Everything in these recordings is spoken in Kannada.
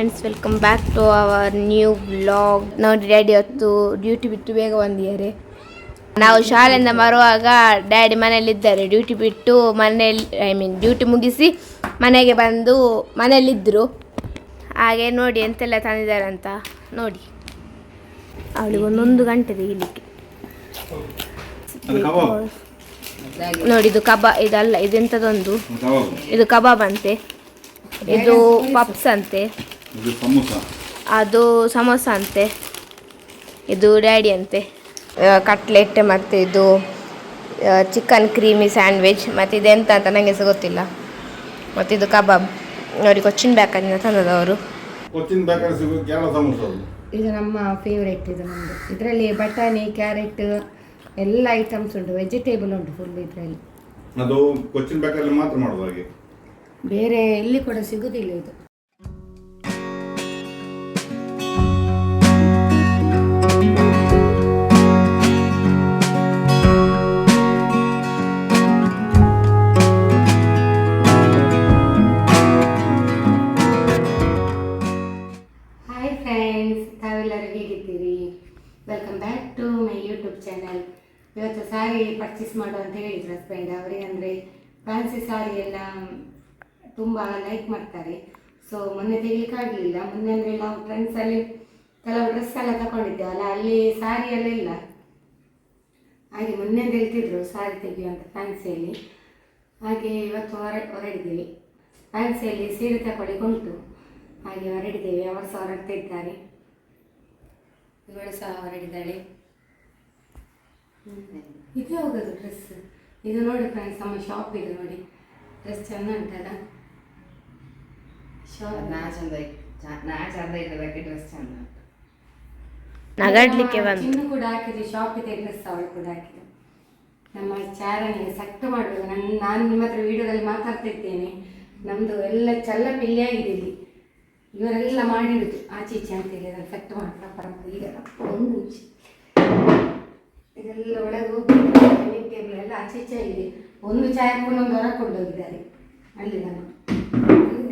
Friends welcome back to our new blog ನೋಡಿ ಡ್ಯಾಡಿ ಹೊತ್ತು ಡ್ಯೂಟಿ ಬಿಟ್ಟು ಬೇಗ ಬಂದಿದ್ದಾರೆ. ನಾವು ಶಾಲೆಯಿಂದ ಬರುವಾಗ ಡ್ಯಾಡಿ ಮನೆಯಲ್ಲಿದ್ದಾರೆ. ಡ್ಯೂಟಿ ಬಿಟ್ಟು ಮನೆಯಲ್ಲಿ ಐ ಮೀನ್ ಡ್ಯೂಟಿ ಮುಗಿಸಿ ಮನೆಗೆ ಬಂದು ಮನೆಯಲ್ಲಿದ್ದರು ಹಾಗೆ ನೋಡಿ ಎಂತೆಲ್ಲ ತಂದಿದ್ದಾರೆ ಅಂತ ನೋಡಿ. ಅವಳಿಗೆ ಒಂದೊಂದು ಗಂಟೆ ತೆಗಿಲಿಕ್ಕೆ. ನೋಡಿ ಇದು ಕಬಾ ಇದಲ್ಲ ಇದೆಂಥದ್ದೊಂದು ಇದು ಕಬಾಬ್ ಅಂತೆ. ಇದು ಪಪ್ಸ್ ಅಂತೆ. ಅದು ಸಮೋಸ ಅಂತೆ. ಇದು ಡ್ಯಾಡಿ ಅಂತೆ. ಕಟ್ಲೆಟ್ ಮತ್ತು ಇದು ಚಿಕನ್ ಕ್ರೀಮಿ ಸ್ಯಾಂಡ್ವಿಚ್ ಮತ್ತು ಇದೆಂತ ಅಂತ ನನಗೆ ಸಹ ಗೊತ್ತಿಲ್ಲ. ಮತ್ತು ಇದು ಕಬಾಬ್. ಅವ್ರಿಗೆ ಕೊಚ್ಚಿನ ಬ್ಯಾಕರಿಂದ ತಂದದವರು ಇದು ನಮ್ಮ ಫೇವ್ರೆಟ್ ಇದು ನಮ್ಮದು ಇದರಲ್ಲಿ ಬಟಾಣಿ ಕ್ಯಾರೆಟ್ ಎಲ್ಲ ಐಟಮ್ಸ್ ಉಂಟು. ವೆಜಿಟೇಬಲ್ ಉಂಟು ಫುಲ್ ಇದರಲ್ಲಿ. ಅದು ಕೊಚ್ಚಿನ ಮಾತ್ರ ಮಾಡೋದು ಹಾಗೆ? ಬೇರೆ ಎಲ್ಲಿ ಕೂಡ ಸಿಗುದಿಲ್ಲ ಇದು. ಇವತ್ತು ಸಾರಿ ಪರ್ಚೇಸ್ ಮಾಡು ಅಂತ ಹೇಳಿದ್ರು ಹಸ್ಬೆಂಡ್ ಅವರಿಗೆ ಅಂದರೆ ಫ್ಯಾನ್ಸಿ ಸಾರಿ ಎಲ್ಲ ತುಂಬ ಲೈಕ್ ಮಾಡ್ತಾರೆ. ಸೊ ಮೊನ್ನೆ ತೆಗಿಲಿಕ್ಕೆ ಆಗಲಿಲ್ಲ. ಮೊನ್ನೆ ಅಂದರೆ ನಾವು ಫ್ರೆಂಡ್ಸಲ್ಲಿ ಕೆಲವು ಡ್ರೆಸ್ ಎಲ್ಲ ತಗೊಂಡಿದ್ದೇವಲ್ಲ ಅಲ್ಲಿ ಸಾರಿ ಎಲ್ಲ ಇಲ್ಲ. ಹಾಗೆ ಮೊನ್ನೆ ಅಂತ ಹೇಳ್ತಿದ್ರು ಸಾರಿ ತೆಗಿಯುವಂಥ ಫ್ಯಾನ್ಸಿಯಲ್ಲಿ ಹಾಗೆ ಇವತ್ತು ಹೊರ, ಹೊರಡಿದ್ದೀವಿ. ಫ್ಯಾನ್ಸಿಯಲ್ಲಿ ಸೀರೆ ತಗೊಳ್ಳಿಕ್ಕೆ ಉಂಟು. ಹಾಗೆ ಹೊರಡಿದ್ದೇವೆ. ಅವರು ಸಹ ಹೊರಡ್ತಿದ್ದಾರೆ ಇವಳು ಸಹ ಹೊರಡಿದ್ದಾಳೆ. ಇದು ಹೋಗೋದು ಡ್ರೆಸ್ ಇದು ನೋಡಿ ಫ್ರೆಂಡ್ಸ್ ನಮ್ಮ ಶಾಪ್ ಇದು ನೋಡಿ. ಡ್ರೆಸ್ ಚೆಂದ ಉಂಟಲ್ಲ ಶಾಪ್ ನಾ ಚಂದ ನಾ ಚಂದ ಇದ್ದದಕ್ಕೆ ಡ್ರೆಸ್ ಚಂದ ನಗಾಡ್ಲಿಕ್ಕೆ ಬಂತು ಚಿನ್ನು ಕೂಡ ಹಾಕಿದ್ರು ಶಾಪ್ ಇದೆ ಡ್ರೆಸ್ ಅವಳು ಕೂಡ ಹಾಕಿದ್ರು ನಮ್ಮ ಚಾರನಿಗೆ ಸಟ್ಟು ಮಾಡುವುದು ನನ್ನ ನಾನು ನಿಮ್ಮ ಹತ್ರ ವಿಡಿಯೋದಲ್ಲಿ ಮಾತಾಡ್ತಾ ಇದ್ದೇನೆ ನಮ್ಮದು ಎಲ್ಲ ಚಲ್ಲ ಆಗಿದೆ ಇಲ್ಲಿ. ಇವರೆಲ್ಲ ಮಾಡಿಡುದು ಆಚೆ ಈಚೆ ಅಂತ ಹೇಳಿ ಅದನ್ನು ಸಟ್ಟು ಮಾಡ್ತಾರೆ ಪರಂಪರೆ ಈಗ ಅಪ್ಪ ಒಂದು ನಿಮಿಷ. ಇದೆಲ್ಲ ಒಳಗೆ ಹೋಗಿ ಟೇಬಲ್ ಎಲ್ಲ ಆಚೆ ಈಚೆ ಇದೆ ಒಂದು ಚಾಯ್ ಒಂದು ಹೊರ ಕೊಂಡೋಗಿದ್ದಾರೆ. ಅಲ್ಲಿ ನಾನು.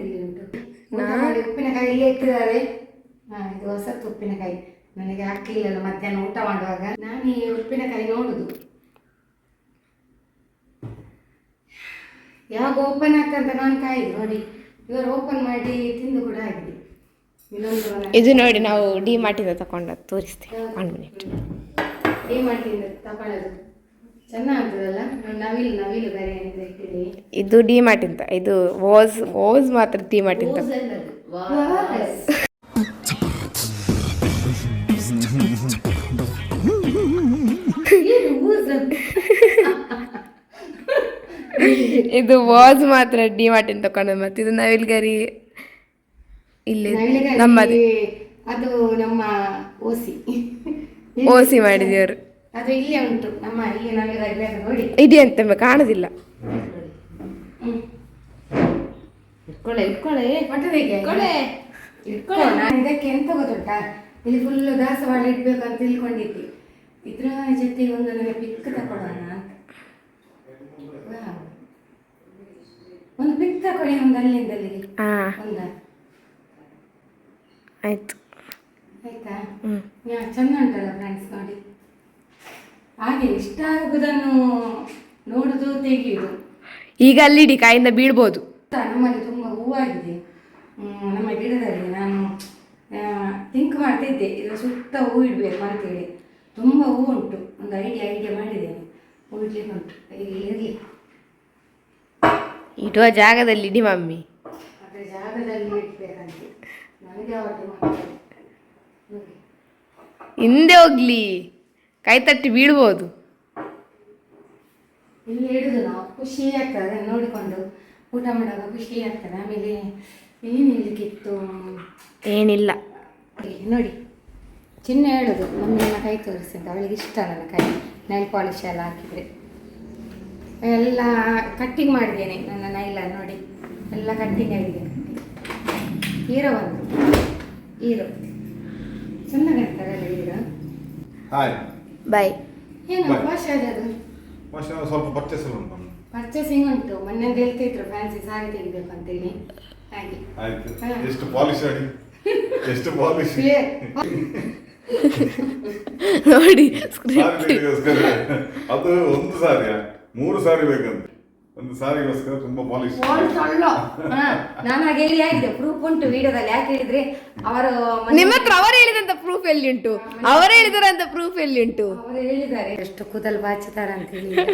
ಇಲ್ಲಿ ಉಂಟು. ಮಾಡಿ ಉಪ್ಪಿನಕಾಯಿ ಇಲ್ಲೇ ಇಟ್ಟಿದ್ದಾರೆ? ಹಾ ಇದು ಹೊಸತ್ತು ಉಪ್ಪಿನಕಾಯಿ. ನನಗೆ ಹಾಕ್ಲಿಲ್ಲಲ್ಲ ಮಧ್ಯಾಹ್ನ ಊಟ ಮಾಡುವಾಗ. ನಾನು ಈ ಉಪ್ಪಿನಕಾಯಿ ನೋಡುದು. ಯಾವಾಗ ಓಪನ್ ಆಗ್ತಂತ ನಾನು ಕಾಯ್ದು ನೋಡಿ. ಇವರು ಓಪನ್ ಮಾಡಿ ತಿಂದು ಕೂಡ ಆಗಿದೆ. ಇದು ನೋಡಿ ನಾವು ಡಿ ಮಾರ್ಟಿಂದ ತಗೊಂಡು ತೋರಿಸ್ತೇವೆ ಒನ್ ಮಿನಿಟ್ ಏನ್ ಮಾಡ್ತೀನಿ ತಗೊಳ್ಳೋದು ಚೆನ್ನಾಗ್ತದಲ್ಲ? ನವಿಲು ನವಿಲು ಬೇರೆ ಏನಿದೆ ಇಟ್ಟಿದ್ದೀವಿ ಇದು ಡಿ ಮಾರ್ಟಿಂತ ಇದು ವಾಸ್ ವಾಸ್ ಮಾತ್ರ ಡಿ ಊಸ್? ಇದು ವಾಸ್ ಮಾತ್ರ ಡಿ ಮಾರ್ಟಿನ್ ತಗೊಂಡದ್ದು ಮತ್ತೆ ಇದು ನವಿಲ್ಗರಿ ಇಲ್ಲಿ ನಮ್ಮದು. ಅದು ನಮ್ಮ ಓಸಿ. ಓಸಿ ಮಾಡಿದವರು ಅದು ಇಲ್ಲೇ ಉಂಟು. ನಮ್ಮ ಇಲ್ಲಿ ಅದು ನೋಡಿ. ಇದೆ ಅಂತ ಕಾಣುದಿಲ್ಲ. ಹ್ಮ್. ಇಟ್ಕೊಳ್ಳೆ ಇಟ್ಕೊಳ್ಳೆ. ಹೊಟ್ಟೆಗೆ ಇಟ್ಕೊಳ್ಳೆ. ಇಟ್ಕೊಳ್ಳೋ. ನಾನು ಇದಕ್ಕೆ ಎಂತ ಗೊತ್ತುಂಟಾ? ಇಲ್ಲಿ ಫುಲ್ಲು ದಾಸವಾಳ ಇಡ್ಬೇಕು ಅಂತ ತಿಳ್ಕೊಂಡಿದ್ದೆ. ಇದ್ರ ಜೊತೆ ಒಂದು ನನಗೆ ಪಿಕ್ ತಗೊಳ್ಳೋಣ ಅಂತ. ಒಂದು ಪಿಕ್ ತಗೊಳ್ಳಿ ಒಂದು ಅಲ್ಲಿಂದ ಅಲ್ಲಿಗೆ. ಒಂದ. ಆಯ್ತು. ಚಂದ ಉಂಟಲ್ಲ ಫ್ರೆಂಡ್ಸ್ ನೋಡಿ? ಹಾಗೆ ಇಷ್ಟ ಆಗುವುದನ್ನು ನೋಡುದು ತೆಗೆಯುವುದು ಈಗ ಅಲ್ಲಿಡಿ ಕಾಯಿಂದ ಬೀಳ್ಬೋದು. ನಮ್ಮಲ್ಲಿ ತುಂಬ ಹೂವಾಗಿದೆ. ನಮ್ಮ ಗಿಡದಲ್ಲಿ ನಾನು ಥಿಂಕ್ ಮಾಡ್ತಿದ್ದೆ ಇದು ಸುತ್ತ ಹೂ ಇಡಬೇಕು ಅಂತೇಳಿ. ತುಂಬ ಹೂ ಉಂಟು. ಒಂದು ಐಡಿಯಾ ಐಡಿಯಾ ಮಾಡಿದ್ದೇನೆ. ಹೂ ಇಡ್ಲಿಕ್ಕೆ ಉಂಟು. ಇರಲಿ ಇಡುವ ಜಾಗದಲ್ಲಿ ಇಡಿ ಮಮ್ಮಿ. ಅದರ ಜಾಗದಲ್ಲಿ ಇಡ್ಬೇಕಂತೆ. ನನಗೆ ನೋಡಿ ಹಿಂದೆ ಹೋಗ್ಲಿ. ಕೈ ತಟ್ಟಿ ಬೀಳ್ಬೋದು. ಇಲ್ಲಿ ಹಿಡಿದು ನಾವು. ಖುಷಿ ಆಗ್ತದೆ ನೋಡಿಕೊಂಡು. ಊಟ ಮಾಡುವಾಗ ಖುಷಿ ಆಗ್ತದೆ. ಆಮೇಲೆ ಏನು ಹೇಳಲಿಕ್ಕಿತ್ತು ಏನಿಲ್ಲ. ನೋಡಿ ಚಿನ್ನ ಹೇಳೋದು. ಮಮ್ಮಿ ನನ್ನ ಕೈ ತೋರಿಸಿ ಅಂತ ಅವಳಿಗೆ ಇಷ್ಟ ನನ್ನ ಕೈ. ನೈಲ್ ಪಾಲಿಶ್ ಎಲ್ಲ ಹಾಕಿದರೆ. ಎಲ್ಲ ಕಟ್ಟಿಂಗ್ ಮಾಡಿದ್ದೇನೆ ನನ್ನ ನೈಲ ನೋಡಿ. ಎಲ್ಲ ಕಟ್ಟಿಂಗ್ ಆಗಿದೆ. ಹೀರೋ ಬಂದು. ಹೀರೋ. ಚೆನ್ನಾಗಿರ್ತಾರಲ್ಲ ಹೀರೋ ಹಾಯ್ ಬಾಯ್ ಏನು Bye. ವಾಶ್ ಅದು ಸ್ವಲ್ಪ ಪರ್ಚೇಸ್ ಉಂಟು ಪರ್ಚೇಸಿಂಗ್ ಉಂಟು. ಮೊನ್ನೆ ಹೇಳ್ತಿದ್ರು ಫ್ಯಾನ್ಸಿ ಸಾರಿ ತೆಗಿಬೇಕು ಅಂತೇಳಿ ಹಾಗೆ. ಆಯ್ತು. ಹಾ. ಎಷ್ಟು ಪಾಲಿಶ್ ಆಡಿ ಎಷ್ಟು ಪಾಲಿಶ್ ನೋಡಿ ಸಾರಿಗೋಸ್ಕರ ಅದು ಒಂದು ಸಾರಿಯಾ ಮೂರು ಸಾರಿ ಬೇಕಂತೆ. ಒಂದು ಸಾರಿಗೋಸ್ಕರ ತುಂಬಾ ಪಾಲಿಶ್ ನಾನು ಹಾಗೆ ಹೇಳಿ ಹೇಳಿದೆ ಪ್ರೂಫ್ ಉಂಟು ವಿಡಿಯೋದಲ್ಲಿ. ಯಾಕೆ ಹೇಳಿದ್ರೆ? ಅವರು ನಿಮ್ಮ ಹತ್ರ ಅವರು ಹೇಳಿದಂತ ಪ್ರೂಫ್ ಎಲ್ಲಿ ಉಂಟು ಅವರು ಹೇಳಿದಾರಂತ ಪ್ರೂಫ್ ಎಲ್ಲಿ ಉಂಟು ಅವರು ಹೇಳಿದ್ದಾರೆ. ಎಷ್ಟು ಕೂದಲ್ ಬಾಚುತ್ತಾರ ಅಂತ ಹೇಳಿ.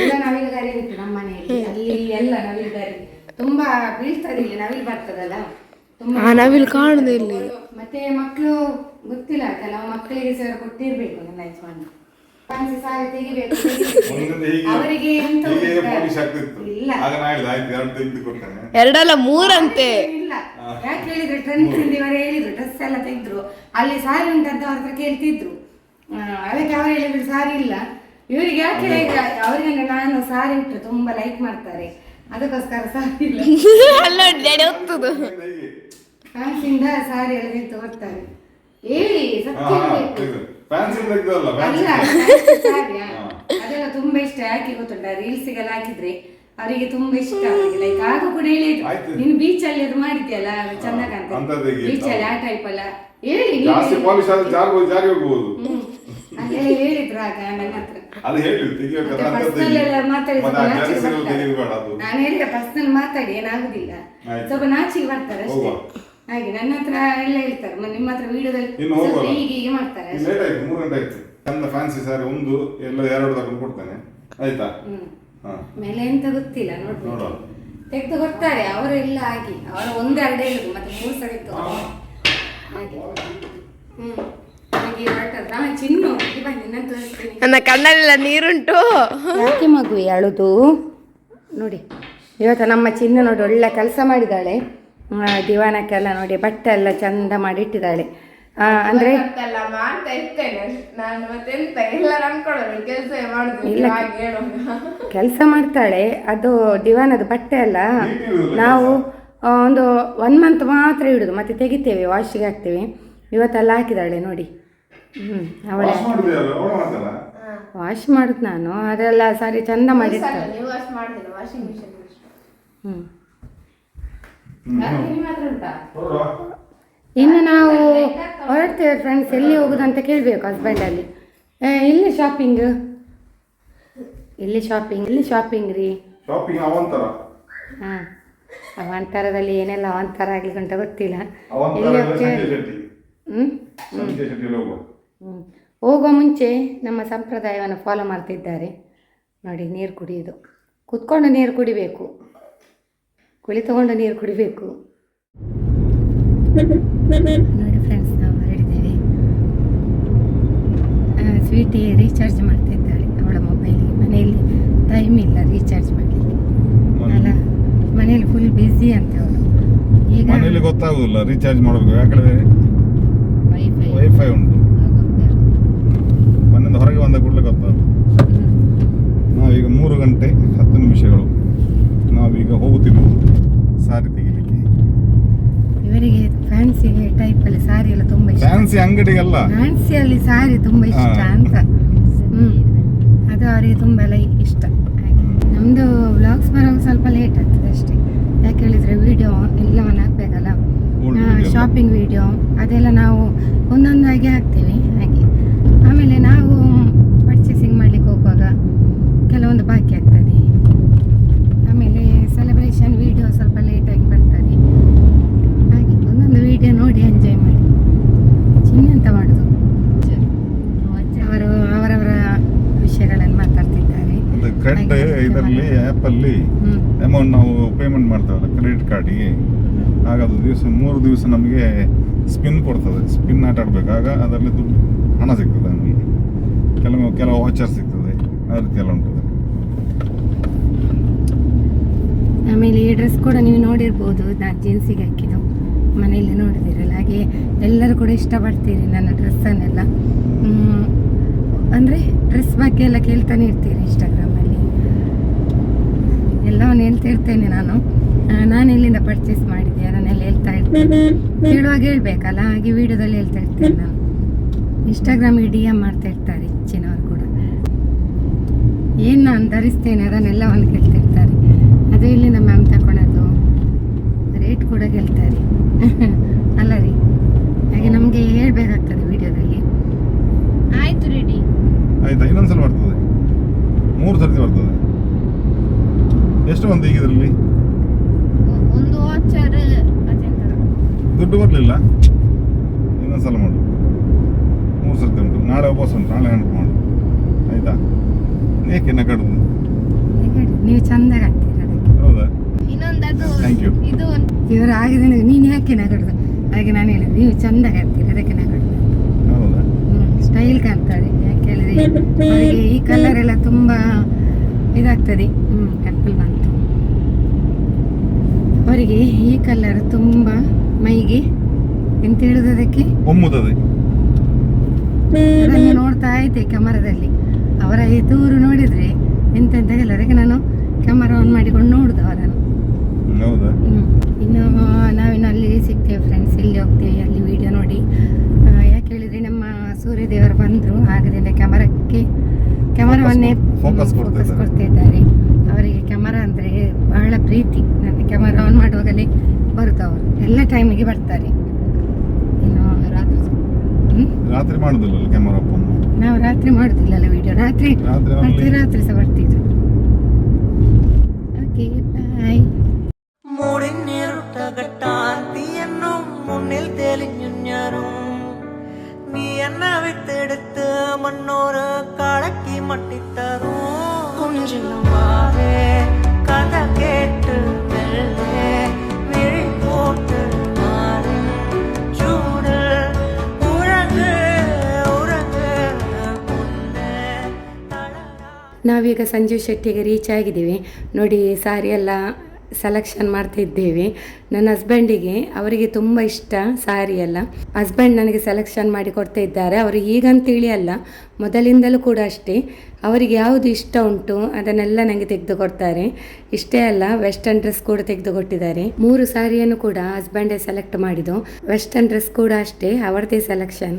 ಎಲ್ಲ ನವಿಲುಗರಿ ಉಂಟು ನಮ್ಮ ಮನೆಯಲ್ಲಿ. ಅಲ್ಲಿ ಎಲ್ಲ ನವಿಲುಗಾರಿ. ತುಂಬಾ ಬೀಳ್ತದೆ ಇಲ್ಲಿ. ನವಿಲು ಬರ್ತದಲ್ಲ? ತುಂಬಾ ಆ ನವಿಲು ಕಾಣುದಿಲ್ಲ ಇಲ್ಲಿ ಮತ್ತೆ ಮಕ್ಕಳು ಗೊತ್ತಿಲ್ಲ. ಕೆಲವು ಮಕ್ಕಳಿಗೆ ಸಹ ಕೊಟ್ಟಿರ್ಬೇಕು ನನ್ನ ಯಜಮಾನ ಫ್ಯಾನ್ಸಿ ಸಾರಿ ತೆಗಿಬೇಕು. ತೆಗಿಬೇಕು. ಒಂದೊಂದು ಹೀಗೆ ಅವರಿಗೆ ಎಂತ ಹೀಗೆ ಗೊತ್ತಾ? ಆಗ್ತಿತ್ತು. ಇಲ್ಲ. ಆಗ ನಾ ಹೇಳಿದೆ ಆಯ್ತು ಎರಡು ತೆಗೆದು ಕೊಡ್ತೇನೆ ಎರಡಲ್ಲ ಮೂರಂತೆ. ಇಲ್ಲ. ಯಾಕೆ ಹೇಳಿದ್ರು? ಟ್ರೆಂಡ್ ಇವರು ಹೇಳಿದ್ರು ಡ್ರೆಸ್ ಎಲ್ಲ ತೆಗೆದ್ರು. ಅಲ್ಲಿ ಸಾರಿ ಉಂಟಂತ ಅವ್ರ ಹತ್ರ ಕೇಳ್ತಿದ್ರು. ಆ, ಅದಕ್ಕೆ ಅವ್ರು ಹೇಳಿದ್ರು ಸಾರಿ ಇಲ್ಲ. ಇವರಿಗೆ ಯಾಕೆ ಹೇಳಿದ್ರೆ ಅವರಿಗೆ ನಾನು ಸಾರಿ ಉಂಟು ತುಂಬಾ ಲೈಕ್ ಮಾಡ್ತಾರೆ. ಅದಕ್ಕೋಸ್ಕರ ಸಾರಿ ಇಲ್ಲ. ಅಲ್ಲ ಡ್ಯಾಡಿ ಒತ್ತುದು. ಹೀಗೆ? ಫ್ಯಾನ್ಸಿಂದ ಸಾರಿ ಎಲ್ಲ ತೆಗೆದು ಕೊಡ್ತಾರೆ. ಹೇಳಿ ಸತ್ಯ ಹೇಳ್ಬೇಕು. ಫ್ಯಾನ್ಸಿ ತೆಗ್ದಲ್ಲ ಅಲ್ಲ? ಹಾ. ಅದೆಲ್ಲ ತುಂಬಾ ಇಷ್ಟ ಯಾಕೆ ಗೊತ್ತುಂಟ ರೀಲ್ಸಿಗೆಲ್ಲ ಹಾಕಿದ್ರೆ ಅವರಿಗೆ ತುಂಬಾ ಇಷ್ಟ ಲೈಕ್ ಆಗ ಕೂಡ ಹೇಳಿದ್ರು ಆಯ್ತು. ನೀನು ಬೀಚ್ ಅಲ್ಲಿ ಅದು ಮಾಡಿದ್ಯಲ್ಲ ಚಂದ ಕಾಣ್ತದೆ ಅಂಥದ್ದು ಹೇಗೆ? ಬೀಚ್ ಅಲ್ಲಿ ಆ ಟೈಪ್ ಅಲ್ಲ ಹೇಳಿ ನೀವು ಜಾಸ್ತಿ ಹೇಳಿ. ಪಾಲಿಶ್ ಆದ್ರೆ ಜಾರಿ ಜಾರಿ ಹೋಗ್ಬೋದು ಹ್ಮ್. ಅದೆಲ್ಲ ಹೇಳಿದ್ರು ಆಗ ನನ್ನ ಹತ್ರ ಅದು ಹೇಳಿ ತೆಗಿಬೇಕಾದ್ರೆ ಮತ್ತೆ ಅಂಥದ್ದು personal ಎಲ್ಲ. ಮಾತಾಡಿದ್ರೆ ಮತ್ತೆ ಆ ನಾಚಿಕೆ ಜರ್ಸಿ ಎಲ್ಲ ತೆಗಿಬೇಡ ಅದು ನಾನು ಹೇಳಿದ ಪರ್ಸನಲ್ ಮಾತಾಡಿ ಏನಾಗುದಿಲ್ಲ ಆಯ್ತು. ಸ್ವಲ್ಪ ನಾಚಿಗೆ ಬರ್ತಾರೆ ಅಷ್ಟೇ. ಹಾಗೆ ನನ್ನ ಹತ್ರ ಎಲ್ಲ ಹೇಳ್ತಾರೆ. ಮತ್ತೆ ನಿಮ್ಮ ಹತ್ರ ವಿಡಿಯೋದಲ್ಲಿ ಇನ್ನು ಹೋಗುವಲ್ಲ? ಹೀಗೆ ಹೀಗೆ ಮಾಡ್ತಾರೆ. ಅಷ್ಟೇ. ಲೇಟ್ ಆಯ್ತು ಮೂರು ಗಂಟೆ ಆಯ್ತು. ಚಂದ ಫ್ಯಾನ್ಸಿ ಸಾರಿ ಒಂದು ಎಲ್ಲ ಎರಡು ತಗೊಂಡು ಕೊಡ್ತೇನೆ. ಆಯ್ತಾ? ಹ್ಮ್. ಹಾ. ಮೇಲೆ ಎಂತ ಗೊತ್ತಿಲ್ಲ ನೋಡ್ಬೇಕು. ನೋಡುವ. ತೆಗೆದು ಕೊಡ್ತಾರೆ ಅವರು ಎಲ್ಲ ಆಗಿ ಅವರು ಒಂದೆರಡು ಹೇಳುದು ಮತ್ತೆ ಮೂರು ಸಲ ಇತ್ತು. ಹಾಗೆ. ಹ್ಮ್. ಹಾಗೆ ಹೊರಟದ್ದು ಚಿನ್ನು ಇಲ್ಲಿ ತೋರಿಸ್ತೀನಿ ನನ್ನ ಕಣ್ಣಲ್ಲೆಲ್ಲ ನೀರುಂಟು. ಯಾಕೆ ಮಗು ಅಳುದು? ನೋಡಿ ಇವತ್ತು ನಮ್ಮ ಚಿನ್ನ ನೋಡಿ ಒಳ್ಳೆ ಕೆಲಸ ಮಾಡಿದ್ದಾಳೆ ಆ, ದಿವಾನಕ್ಕೆಲ್ಲ ನೋಡಿ ಬಟ್ಟೆ ಎಲ್ಲ ಚಂದ ಮಾಡಿ ಇಟ್ಟಿದ್ದಾಳೆ ಅಂದ್ರೆ ಇಲ್ಲ. ಕೆಲಸ ಮಾಡ್ತಾಳೆ. ಅದು ದಿವಾನದ ಬಟ್ಟೆ ಎಲ್ಲ ನಾವು ಒಂದು ಒನ್ ಮಂತ್ ಮಾತ್ರ ಇಡುದು. ಮತ್ತೆ ತೆಗಿತೇವೆ ವಾಶಿಗೆ ಹಾಕ್ತೇವೆ. ಇವತ್ತೆಲ್ಲ ಹಾಕಿದಾಳೆ ನೋಡಿ. ಹ್ಮ್ ಅವಳೆ. ವಾಶ್ ಮಾಡುದು ನಾನು. ಅದೆಲ್ಲ ಸರಿ ಚಂದ ಮಾಡಿ ನೀವು ವಾಶ್ ಮಾಡ್ತೀನಿ ವಾಷಿಂಗ್ ಮಿಷಿನ್ ಹ್ಮ್ ನಿಮ್ಮ ಹತ್ರ ಉಂಟಾ ನೋಡುವ ಇನ್ನು ನಾವು ಹೊರಡ್ತೇವೆ ಫ್ರೆಂಡ್ಸ್ ಎಲ್ಲಿ ಹೋಗುದಂತ ಕೇಳಬೇಕು ಹಸ್ಬೆಂಡಲ್ಲಿ ಇಲ್ಲಿ ಶಾಪಿಂಗ್ ಇಲ್ಲಿ ಶಾಪಿಂಗ್ ಇಲ್ಲಿ ಶಾಪಿಂಗ್ ರೀ. ಶಾಪಿಂಗ್ ಅವಂತರ. ಹಾಂ ಅವಾಂತರದಲ್ಲಿ ಏನೆಲ್ಲ ಅವಾಂತರ ಆಗ್ಲಿಕ್ಕೆ ಅಂತ ಗೊತ್ತಿಲ್ಲ. ಹ್ಞೂ ಹ್ಮ್. ಹೋಗುವ. ಮುಂಚೆ ನಮ್ಮ ಸಂಪ್ರದಾಯವನ್ನು ಫಾಲೋ ಮಾಡ್ತಿದ್ದಾರೆ. ನೋಡಿ ನೀರು ಕುಡಿಯೋದು. ಕುತ್ಕೊಂಡು ನೀರು ಕುಡಿಬೇಕು. ಕುಳಿತುಕೊಂಡು ನೀರು ಕುಡಿಬೇಕು. ನೋಡಿ ಫ್ರೆಂಡ್ಸ್ ನಾವು ಹೊರಡಿದ್ದೇವೆ ಸ್ವೀಟಿ ರೀಚಾರ್ಜ್ ಮಾಡ್ತಿದ್ದಾಳೆ ಅವಳ ಮೊಬೈಲಿಗೆ ಮನೆಯಲ್ಲಿ ಟೈಮ್ ಇಲ್ಲ ರೀಚಾರ್ಜ್ ಮಾಡಲಿಕ್ಕೆ. ಅಲ್ಲ ಮನೆಯಲ್ಲಿ ಫುಲ್ ಬ್ಯುಸಿ ಅಂತ ಅವಳು. ಈಗ ಗೊತ್ತಾಗುದಿಲ್ಲ ರೀಚಾರ್ಜ್ ಮಾಡಬೇಕು. ಯಾಕಂದ್ರೆ ವೈಫೈ ವೈಫೈ ಉಂಟು ಮನೆಯಿಂದ ಹೊರಗೆ ಬಂದ ಕೂಡಲೇ ಗೊತ್ತಾಗುತ್ತೆ ನಾವೀಗ ಮೂರು ಗಂಟೆ ಹತ್ತು ನಿಮಿಷಗಳು ನಾವೀಗ ಹೋಗುತ್ತಿರುವುದು ಸಾರಿ ತೆಗಿಲಿಕ್ಕೆ ಇವರಿಗೆ ಫ್ಯಾನ್ಸಿ ಟೈಪಲ್ಲಿ ಸಾರಿ ಎಲ್ಲ ತುಂಬ ಇಷ್ಟ ಫ್ಯಾನ್ಸಿ ಅಂಗಡಿಗೆಲ್ಲ ಫ್ಯಾನ್ಸಿಯಲ್ಲಿ ಸಾರಿ ತುಂಬಾ ಇಷ್ಟ. ಅಂತ. ಅದು ಅವರಿಗೆ ತುಂಬಾ ಲೈಕ್ ಇಷ್ಟ. ಹಾಗೆ ನಮ್ಮದು ವ್ಲಾಗ್ಸ್ ಬರೋವಾಗ ಸ್ವಲ್ಪ ಲೇಟ್ ಆಗ್ತದೆ ಅಷ್ಟೇ. ಯಾಕೆ ಹೇಳಿದ್ರೆ ವಿಡಿಯೋ ಎಲ್ಲವನ್ನು ಹಾಕಬೇಕಲ್ಲ. ಶಾಪಿಂಗ್ ವಿಡಿಯೋ ಅದೆಲ್ಲ ನಾವು ಒಂದೊಂದಾಗಿ ಹಾಕ್ತೇವೆ ಹಾಗೆ. ಆಮೇಲೆ ನಾವು ಪರ್ಚೇಸಿಂಗ್ ಮಾಡ್ಲಿಕ್ಕೆ ಹೋಗುವಾಗ ಕೆಲವೊಂದು ಬಾಕಿ ಆಗ್ತದೆ ಆಮೇಲೆ ಸೆಲೆಬ್ರೇಷನ್ ವಿಡಿಯೋ ಸ್ವಲ್ಪ ಲೇಟಾಗಿ ಬರ್ತದೆ ಹಾಗೆ ಒಂದೊಂದು ವಿಡಿಯೋ ನೋಡಿ ಎಂಜಾಯ್ ಮಾಡಿ ಚಿನ್ನ ಅಂತ ಮಾಡೋದು ಅವರು ಅವರವರ ವಿಷಯಗಳನ್ನು ಮಾತಾಡ್ತಿದ್ದಾರೆ ಕ್ರೆಡ್ ಇದರಲ್ಲಿ ಆ್ಯಪಲ್ಲಿ. ಅಮೌಂಟ್ ನಾವು ಪೇಮೆಂಟ್ ಮಾಡ್ತೇವಲ್ಲ ಕ್ರೆಡಿಟ್ ಕಾರ್ಡಿಗೆ ಆಗ ಅದು ದಿವಸ ಮೂರು ದಿವಸ ನಮಗೆ ಸ್ಪಿನ್ ಕೊಡ್ತದೆ. ಸ್ಪಿನ್ ಆಟ ಆಡ್ಬೇಕು ಆಗ ಅದರಲ್ಲಿ ದುಡ್ಡು ಹಣ ಸಿಗ್ತದೆ ನಮಗೆ. ಕೆಲವು ಕೆಲವು ವಾಚರ್ ಸಿಗ್ತದೆ. ಆ ರೀತಿ ಎಲ್ಲ ಉಂಟು. ಆಮೇಲೆ ಈ ಡ್ರೆಸ್ ಕೂಡ ನೀವು ನೋಡಿರ್ಬೋದು. ನಾನು ಜೀನ್ಸಿಗೆ ಹಾಕಿದ್ದು. ಮನೆಯಲ್ಲಿ ನೋಡಿದಿರಲ್ಲ. ಹಾಗೆ ಎಲ್ಲರೂ ಕೂಡ ಇಷ್ಟಪಡ್ತೀರಿ ನನ್ನ ಡ್ರೆಸ್ಸನ್ನೆಲ್ಲ ಅಂದರೆ ಡ್ರೆಸ್ ಬಗ್ಗೆ ಎಲ್ಲ ಕೇಳ್ತಾನೆ ಇರ್ತೀರಿ ಇನ್ಸ್ಟಾಗ್ರಾಮಲ್ಲಿ ಎಲ್ಲವನ್ನು ಹೇಳ್ತಾ ಇರ್ತೇನೆ ನಾನು. ನಾನು ಎಲ್ಲಿಂದ ಪರ್ಚೇಸ್ ಮಾಡಿದ್ದೆ ಅದನ್ನೆಲ್ಲ ಹೇಳ್ತಾ ಇರ್ತೇನೆ. ಹೇಳುವಾಗ ಹೇಳ್ಬೇಕಲ್ಲ ಹಾಗೆ ವಿಡಿಯೋದಲ್ಲಿ ಹೇಳ್ತಾ ಇರ್ತೇನೆ ನಾನು. ಇನ್ಸ್ಟಾಗ್ರಾಮಿಗೆ ಡಿ ಎಂ ಮಾಡ್ತಾ ಇರ್ತಾರೆ ಹೆಚ್ಚಿನವರು ಕೂಡ. ಏನು ನಾನು ಧರಿಸ್ತೇನೆ ಅದನ್ನೆಲ್ಲ ಒಂದು ಕೇಳ್ತಿರ್ತಾರೆ ಅದು ಇಲ್ಲಿಂದ ಮ್ಯಾಮ್ ತಗೊಳೋದು ರೇಟ್ ಕೂಡ ಕೇಳ್ತಾರೆ. ಅಲ್ಲ ರೀ. ಹಾಗೆ ನಮಗೆ ಹೇಳ್ಬೇಕಾಗ್ತದೆ ವಿಡಿಯೋದಲ್ಲಿ. ಆಯ್ತು ರೆಡಿ ಆಯ್ತಾ? ಇನ್ನೊಂದ್ಸಲ ಬರ್ತದೆ. ಮೂರು ಸರ್ತಿ ಬರ್ತದೆ. ಎಷ್ಟು ಬಂತು ಈಗ ಇದರಲ್ಲಿ? ಒಂದು ವಾಚರ್ ದುಡ್ಡು ಬರಲಿಲ್ಲ? ಇನ್ನೊಂದ್ಸಲ ಮಾಡು. ಮೂರು ಸರ್ತಿ ಉಂಟು. ನಾಳೆ ವಾಪಸ್ ಉಂಟು. ನಾಳೆ ನೆನಪು ಮಾಡು. ಆಯ್ತಾ? ಏಕೆ ನಗಡುದು ನೀವು ಚಂದ ಹೌದಾ? ಇನ್ನೊಂದು ಅದು Thank ಇದು ಒಂದು. ಇವರು ಆಗಿದೆ ನೀನು ಯಾಕೆ ನಗಡುದು ಹಾಗೆ ನಾನು ಹೇಳಿದೆ ನೀವು ಚಂದ ಕಾಣ್ತೀರಿ ಅದಕ್ಕೆ ನಗಡುದು ಹೌದಾ? ಸ್ಟೈಲ್ ಕಾಣ್ತಾರೆ ಯಾಕೆ ಹೇಳಿದ್ರೆ ಈ ಕಲರ್ ಎಲ್ಲ ತುಂಬಾ ಇದಾಗ್ತದೆ ಹ್ಮ್ ಕಪ್ಪಲ್ ಬಂತು ಅವರಿಗೆ ಈ ಕಲರ್ ತುಂಬಾ ಮೈಗೆ ಎಂತ ಹೇಳುದು ಅದಕ್ಕೆ? ಒಮ್ಮುತ್ತದೆ ಅದನ್ನು ನೋಡ್ತಾ ಇದ್ದೆ ಕ್ಯಾಮರಾದಲ್ಲಿ. ಅವರ ಎದುರು ನೋಡಿದ್ರೆ ಎಂತೆಂತ ಹೇಳ ಅದಕ್ಕೆ ನಾನು ಕ್ಯಾಮರಾ ಆನ್ ಮಾಡಿಕೊಂಡು ನೋಡುದು ಅವರನ್ನು. ಇನ್ನು ನಾವಿನ್ನು ಅಲ್ಲಿ ಸಿಗ್ತೇವೆ ಫ್ರೆಂಡ್ಸ್ ಇಲ್ಲಿ ಹೋಗ್ತೇವೆ ಅಲ್ಲಿ ವಿಡಿಯೋ ನೋಡಿ. ಯಾಕೆ ಹೇಳಿದ್ರೆ ನಮ್ಮ ಸೂರ್ಯದೇವರು ಬಂದರು ಆಗದಿಂದ ಕ್ಯಾಮರಕ್ಕೆ ಕ್ಯಾಮರಾವನ್ನೇ ಫೋಕಸ್. ಕೊಡ್ತಾ ಇದ್ದಾರೆ ಅವರಿಗೆ ಕ್ಯಾಮರಾ ಅಂದರೆ ಬಹಳ ಪ್ರೀತಿ ನನ್ನ ಕ್ಯಾಮರಾ ಆನ್ ಮಾಡುವಾಗಲೇ ಬರುತ್ತವರು ಎಲ್ಲ ಟೈಮಿಗೆ ಬರ್ತಾರೆ ಇನ್ನು ರಾತ್ರಿ ಹ್ಮ್? ರಾತ್ರಿ ಮಾಡುದಿಲ್ಲ ಕ್ಯಾಮರಾ ಓಪನ್ ನಾವು ರಾತ್ರಿ ಮಾಡುದಿಲ್ಲಲ್ಲ ವಿಡಿಯೋ ರಾತ್ರಿ ರಾತ್ರಿ ರಾತ್ರಿ only- ರಾತ್ರಿ ಸಹ ಬರ್ತಿದ್ರು ഓക്കെ ബൈ മുടിഞ്ഞിരുട്ടകട്ടാൻ തീയെന്നും മുന്നിൽ തെളിഞ്ഞു ഞാനും നീ എന്നെ വിത്തെടുത്ത് മണ്ണോറ് കളക്കി മട്ടിത്തരും കുഞ്ചിലുമാവേ ನಾವೀಗ ಸಂಜೀವ್ ಶೆಟ್ಟಿಗೆ ರೀಚ್ ಆಗಿದ್ದೀವಿ. ನೋಡಿ ಸಾರಿ ಎಲ್ಲ ಸೆಲೆಕ್ಷನ್ ಮಾಡ್ತಾ ಇದ್ದೇವೆ. ನನ್ನ ಹಸ್ಬೆಂಡಿಗೆ ಅವರಿಗೆ ತುಂಬ ಇಷ್ಟ ಸಾರಿ ಎಲ್ಲ. ಹಸ್ಬೆಂಡ್ ನನಗೆ ಸೆಲೆಕ್ಷನ್ ಮಾಡಿ ಕೊಡ್ತಾ ಇದ್ದಾರೆ. ಅವರು ಈಗಂತೇಳಿ ಅಲ್ಲ, ಮೊದಲಿಂದಲೂ ಕೂಡ ಅಷ್ಟೇ. ಅವರಿಗೆ ಯಾವುದು ಇಷ್ಟ ಉಂಟು ಅದನ್ನೆಲ್ಲ ನನಗೆ ತೆಗೆದು ಕೊಡ್ತಾರೆ ಇಷ್ಟೇ ಅಲ್ಲ ವೆಸ್ಟರ್ನ್ ಡ್ರೆಸ್ ಕೂಡ ತೆಗೆದುಕೊಟ್ಟಿದ್ದಾರೆ. ಮೂರು ಸಾರಿಯನ್ನು ಕೂಡ ಹಸ್ಬೆಂಡೇ ಸೆಲೆಕ್ಟ್ ಮಾಡಿದ್ದು. ವೆಸ್ಟರ್ನ್ ಡ್ರೆಸ್ ಕೂಡ ಅಷ್ಟೇ ಅವರದೇ ಸೆಲೆಕ್ಷನ್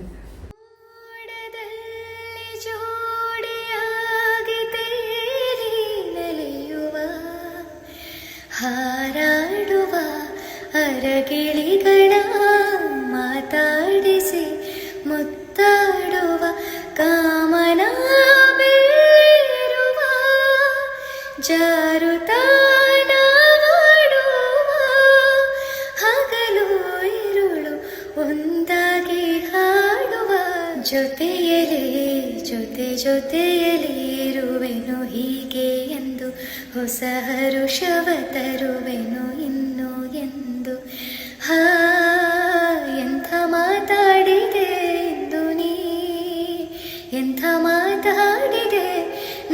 ಅರಗಿಳಿಗಳ ಮಾತಾಡಿಸಿ ಮುತ್ತಾಡುವ ಕಾಮನ ಬೇರುವ ಜಾರುತಾನವಾಡುವ ಹಗಲು ಇರುಳು ಒಂದಾಗಿ ಹಾಡುವ ಜೊತೆಯಲಿ ಜೊತೆ ಜೊತೆಯಲ್ಲಿ ಇರುವೆನು ಹೀಗೆ ಎಂದು ಹೊಸ ಹರುಷವ ತರುವೆನು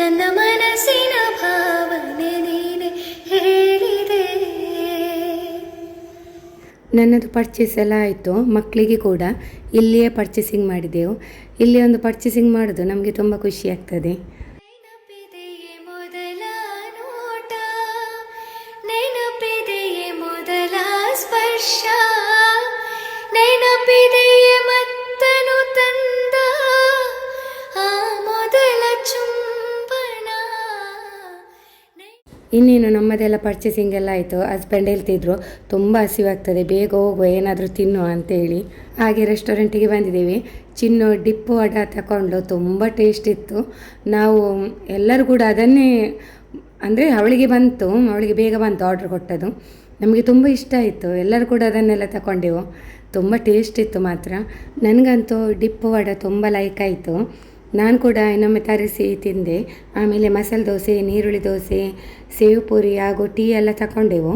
ನನ್ನ ಮನಸ್ಸಿನ ಭಾವನೆ ನೀನೆ ಹೇಳಿದೆ. ನನ್ನದು ಪರ್ಚೇಸ್ ಎಲ್ಲ ಆಯಿತು ಮಕ್ಕಳಿಗೆ ಕೂಡ ಇಲ್ಲಿಯೇ ಪರ್ಚೇಸಿಂಗ್ ಮಾಡಿದೆವು. ಇಲ್ಲಿ ಒಂದು ಪರ್ಚೇಸಿಂಗ್ ಮಾಡೋದು ನಮಗೆ ತುಂಬ ಖುಷಿ ಆಗ್ತದೆ. ನೆನಪಿದೆಯೇ ಮೊದಲ ನೋಟ ನೆನಪಿದೆಯೇ ಮೊದಲ ಸ್ಪರ್ಶ ನೆನಪಿದೆಯೇ ಇನ್ನೇನು ನಮ್ಮದೆಲ್ಲ ಪರ್ಚೇಸಿಂಗ್ ಎಲ್ಲ ಆಯಿತು. ಹಸ್ಬೆಂಡ್ ಹೇಳ್ತಿದ್ರು, ತುಂಬ ಹಸಿವಾಗ್ತದೆ, ಬೇಗ ಹೋಗುವ, ಏನಾದರೂ ತಿನ್ನುವ ಅಂತೇಳಿ. ಹಾಗೆ ರೆಸ್ಟೋರೆಂಟಿಗೆ ಬಂದಿದ್ದೀವಿ. ಚಿನ್ನು ಡಿಪ್ಪು ವಡ ತಗೊಂಡು ತುಂಬ ಟೇಸ್ಟ್ ಇತ್ತು. ನಾವು ಎಲ್ಲರೂ ಕೂಡ ಅದನ್ನೇ, ಅಂದರೆ ಅವಳಿಗೆ ಬಂತು, ಅವಳಿಗೆ ಬೇಗ ಬಂತು ಆರ್ಡ್ರ್ ಕೊಟ್ಟದು ನಮಗೆ ತುಂಬ ಇಷ್ಟ ಆಯಿತು. ಎಲ್ಲರೂ ಕೂಡ ಅದನ್ನೆಲ್ಲ ತಗೊಂಡೆವು ತುಂಬ ಟೇಸ್ಟ್ ಇತ್ತು ಮಾತ್ರ. ನನಗಂತೂ ಡಿಪ್ಪು ವಡ ತುಂಬ ಲೈಕ್ ಆಯಿತು. ನಾನು ಕೂಡ ಇನ್ನೊಮ್ಮೆ ತರಿಸಿ ತಿಂದೆ. ಆಮೇಲೆ ಮಸಾಲೆ ದೋಸೆ ನೀರುಳ್ಳಿ ದೋಸೆ, ಸೇವು ಪೂರಿ ಹಾಗೂ ಟೀ ಎಲ್ಲ ತಗೊಂಡೆವು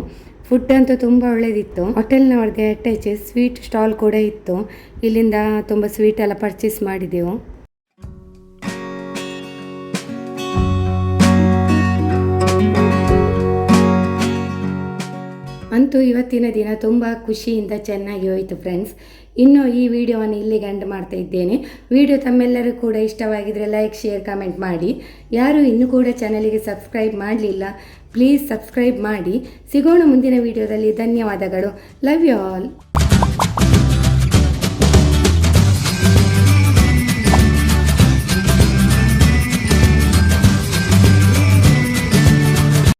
ಫುಡ್ ಅಂತೂ ತುಂಬ ಒಳ್ಳೆಯದಿತ್ತು ಹೋಟೆಲ್ನವ್ರದ್ದೇ ಅಟ್ಯಾಚ್ ಸ್ವೀಟ್ ಸ್ಟಾಲ್ ಕೂಡ ಇತ್ತು. ಇಲ್ಲಿಂದ ತುಂಬ ಸ್ವೀಟ್ ಎಲ್ಲ ಪರ್ಚೇಸ್ ಮಾಡಿದೆವು. ಅಂತೂ ಇವತ್ತಿನ ದಿನ ತುಂಬ ಖುಷಿಯಿಂದ ಚೆನ್ನಾಗಿ ಹೋಯಿತು ಫ್ರೆಂಡ್ಸ್ ಇನ್ನು ಈ ವಿಡಿಯೋವನ್ನು ಇಲ್ಲಿಗೆ ಎಂಡ್ ಮಾಡ್ತಾ ಇದ್ದೇನೆ. ವಿಡಿಯೋ ತಮ್ಮೆಲ್ಲರೂ ಕೂಡ ಇಷ್ಟವಾಗಿದ್ದರೆ ಲೈಕ್ ಶೇರ್ ಕಮೆಂಟ್ ಮಾಡಿ. ಯಾರು ಇನ್ನೂ ಕೂಡ ಚಾನಲಿಗೆ ಸಬ್ಸ್ಕ್ರೈಬ್ ಮಾಡಲಿಲ್ಲ ಪ್ಲೀಸ್ ಸಬ್ಸ್ಕ್ರೈಬ್ ಮಾಡಿ. ಸಿಗೋಣ ಮುಂದಿನ ವಿಡಿಯೋದಲ್ಲಿ. ಧನ್ಯವಾದಗಳು. Love you all